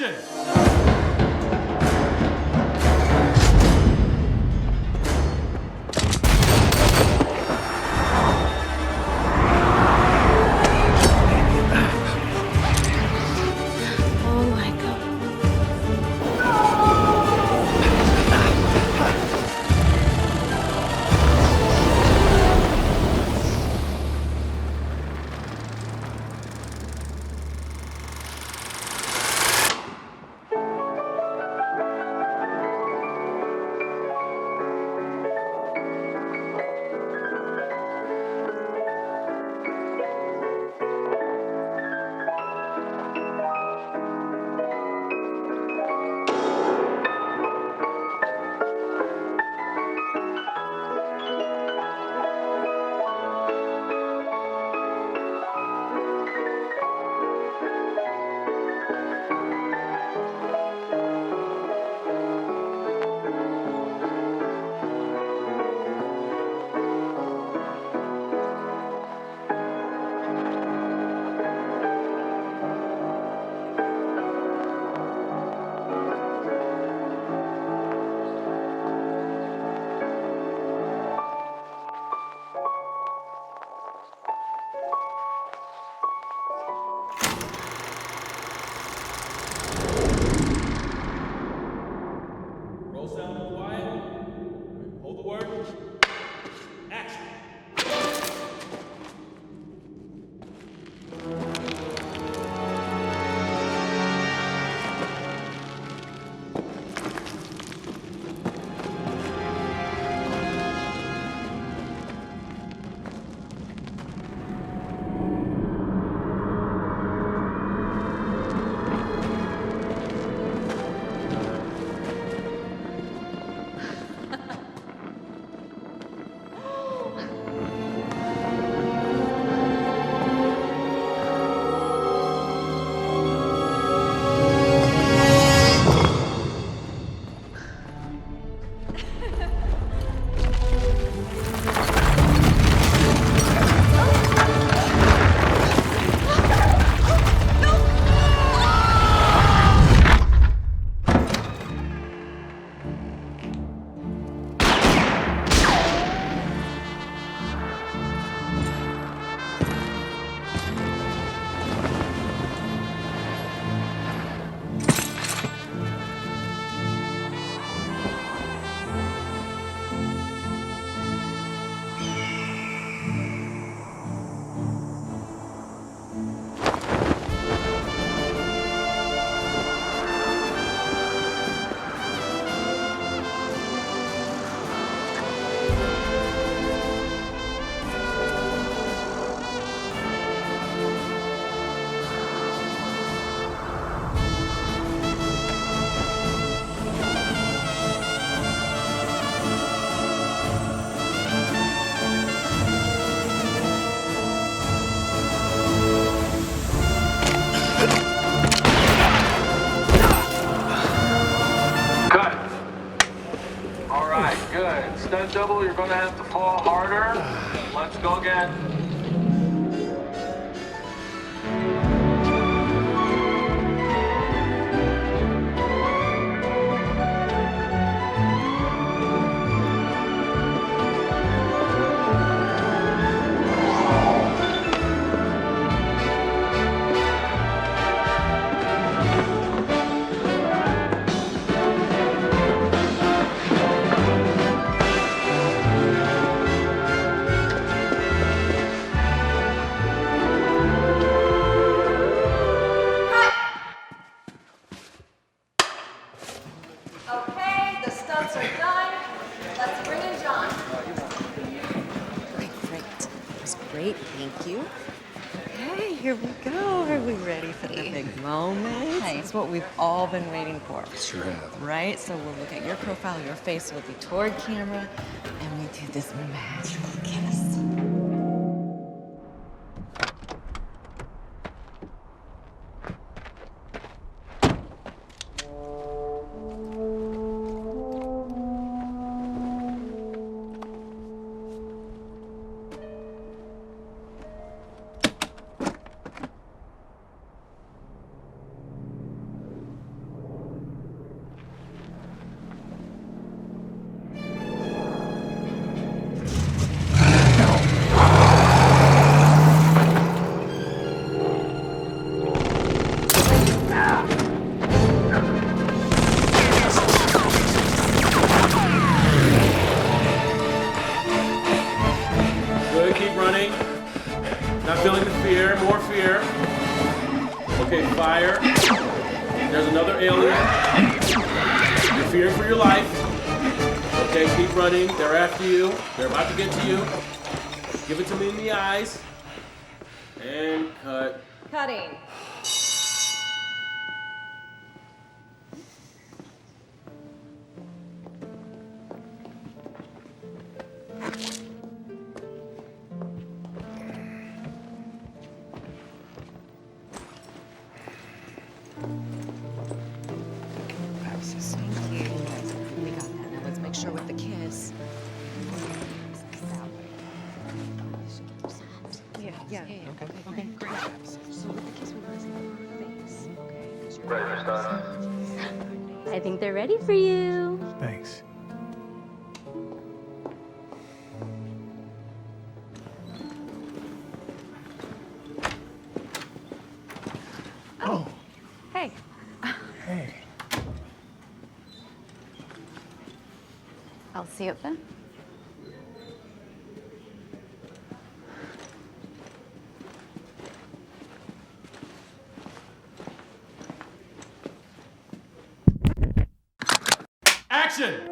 action! Roll sound and quiet. Hold double, you're gonna have to fall harder. Let's go again. Great. Thank you. Okay, here we go. Are we ready for the big moment? It's what we've all been waiting for. Sure have. Right? So we'll look at your profile, your face will be toward camera, and we do this magical kiss. There's another alien. You're fearing for your life. Okay, keep running. They're after you. They're about to get to you. Give it to me in the eyes. And cut. Cutting. That. Now let's make sure with the kiss. Yeah, yeah. Okay, okay, great. So with the kiss, we want to her face, okay? 'Cause you're- Ready for start? I think they're ready for you. Thanks. I'll see you open. Action!